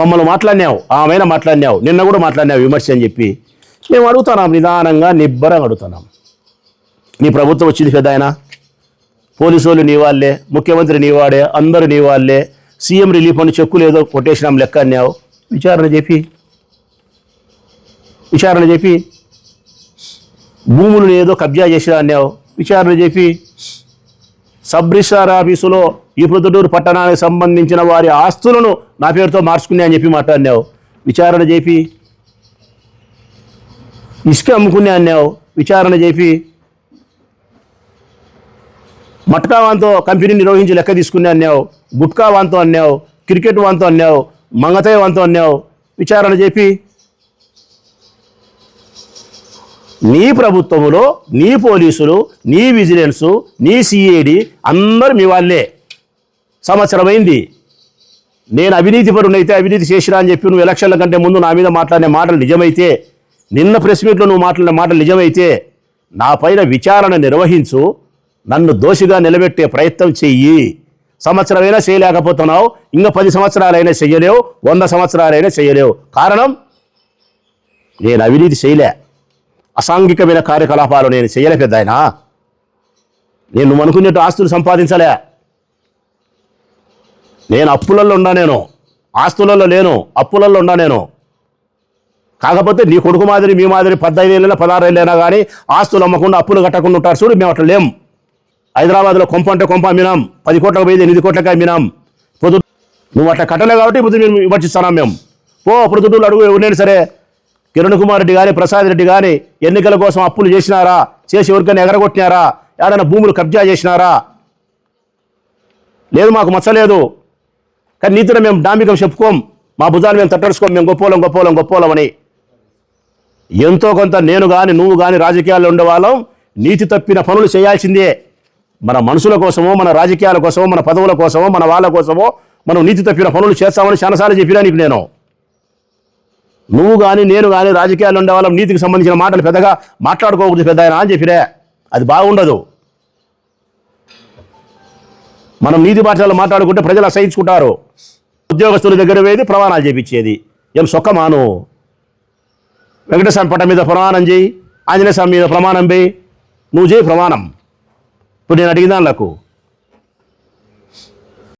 మమ్మల్ని మాట్లాడినావు ఆమెన మాట్లాడినావు నిన్న కూడా మాట్లాడినావు విమర్శ అని చెప్పి. మేము అడుగుతున్నాం నిదానంగా నిబ్బరంగా అడుగుతున్నాం. నీ ప్రభుత్వం వచ్చింది కదా ఆయన? పోలీసు వాళ్ళు నీ వాళ్ళే ముఖ్యమంత్రి నీ వాడే అందరూ నీ వాళ్ళే. సీఎం రిలీఫ్ అని చెక్కులు ఏదో కొట్టేసినాం లెక్క అన్నావు. విచారణ చెప్పి విచారణ చెప్పి భూములు ఏదో కబ్జా చేసినా అన్నావు. విచారణ చెప్పి సబ్ ఆఫీసులో ఈ పొద్దుటూరు పట్టణానికి సంబంధించిన వారి ఆస్తులను నా పేరుతో మార్చుకునే అని చెప్పి మాట్లాడినావు. విచారణ చేపి. ఇసుక అమ్ముకునే అన్నావు. విచారణ చేపి. మట్కా వాంతో కంపెనీ నిర్వహించి లెక్క తీసుకునే అన్నావు. గుట్కా వాన్తో అన్నావు. క్రికెట్ వాన్తో అన్నావు. మంగతయ్య వాన్తో అన్నావు. విచారణ చెప్పి నీ ప్రభుత్వంలో నీ పోలీసులు నీ విజిలెన్సు నీ సిఐడి అందరూ మీ వాళ్ళే. సంవత్సరమైంది. నేను అవినీతి పరునైతే అవినీతి చేసినా అని చెప్పి నువ్వు ఎలక్షన్ల కంటే ముందు నా మీద మాట్లాడిన మాటలు నిజమైతే నిన్న ప్రెస్ మీట్లో నువ్వు మాట్లాడిన మాటలు నిజమైతే నా పైన విచారణ నిర్వహించు నన్ను దోషిగా నిలబెట్టే ప్రయత్నం చెయ్యి. సంవత్సరమైనా చేయలేకపోతున్నావు ఇంకా పది సంవత్సరాలైనా చేయలేవు వంద సంవత్సరాలైనా చేయలేవు కారణం నేను అవినీతి చేయలే. అసాంఘికమైన కార్యకలాపాలు నేను చేయలే పెద్ద ఆయన నేను నువ్వు అనుకునేట్టు ఆస్తులు సంపాదించలే నేను అప్పులలో ఉన్నా నేను ఆస్తులలో లేను అప్పులలో ఉన్నా నేను కాకపోతే నీ కొడుకు మాదిరి మీ మాదిరి పద్దెనిమిది ఏళ్ళైనా పదహారు ఏళ్ళైనా కానీ ఆస్తులు అమ్మకుండా అప్పులు కట్టకుండా ఉంటారు చూడు మేము అట్లా లేం హైదరాబాద్లో కొంప అంటే కొంప అమ్మినాం పది కోట్లకు పోయి ఎనిమిది కోట్లకి అమ్మినాం పొద్దు నువ్వు అట్లా కట్టలే కాబట్టి ఇప్పుడు మేము విమర్శిస్తున్నాం మేము పో ప్రొద్దుటూరు అడుగు ఎవరినైనా సరే కిరణ్ కుమార్ రెడ్డి కానీ ప్రసాద్ రెడ్డి కానీ ఎన్నికల కోసం అప్పులు చేసినారా? చేసి ఎవరికైనా ఎగరగొట్టినారా? ఎవరైనా భూములు కబ్జా చేసినారా? లేదు మాకు మచ్చలేదు కానీ నీతిలో మేము డాంబికం చెప్పుకోం. మా భుజాన్ని మేము తట్టడుచుకోం. మేము గొప్పోలం గొప్పోలం గొప్పోలం అని. ఎంతో కొంత నేను కానీ నువ్వు కానీ రాజకీయాల్లో ఉండేవాళ్ళం. నీతి తప్పిన పనులు చేయాల్సిందే. మన మనుషుల కోసమో మన రాజకీయాల కోసమో మన పదవుల కోసమో మన వాళ్ళ కోసమో మనం నీతి తప్పిన పనులు చేస్తామని చాలాసార్లు చెప్పినా నీకు నేను. నువ్వు కానీ నేను కానీ రాజకీయాల్లో ఉండేవాళ్ళం నీతికి సంబంధించిన మాటలు పెద్దగా మాట్లాడుకోకూడదు పెద్ద ఆయన అని చెప్పిరే. అది బాగుండదు. మనం నీతి భాషలో మాట్లాడుకుంటే ప్రజలు అసహించుకుంటారు. ఉద్యోగస్తుల దగ్గర వేది ప్రమాణాలు చేపించేది. ఏం సొక్కమాను? వెంకటేశ్వర పట్ట మీద ప్రమాణం చేయి ఆంజనేయ స్వామి మీద ప్రమాణం వేయి నువ్వు చేయి ప్రమాణం. ఇప్పుడు నేను అడిగిన నాకు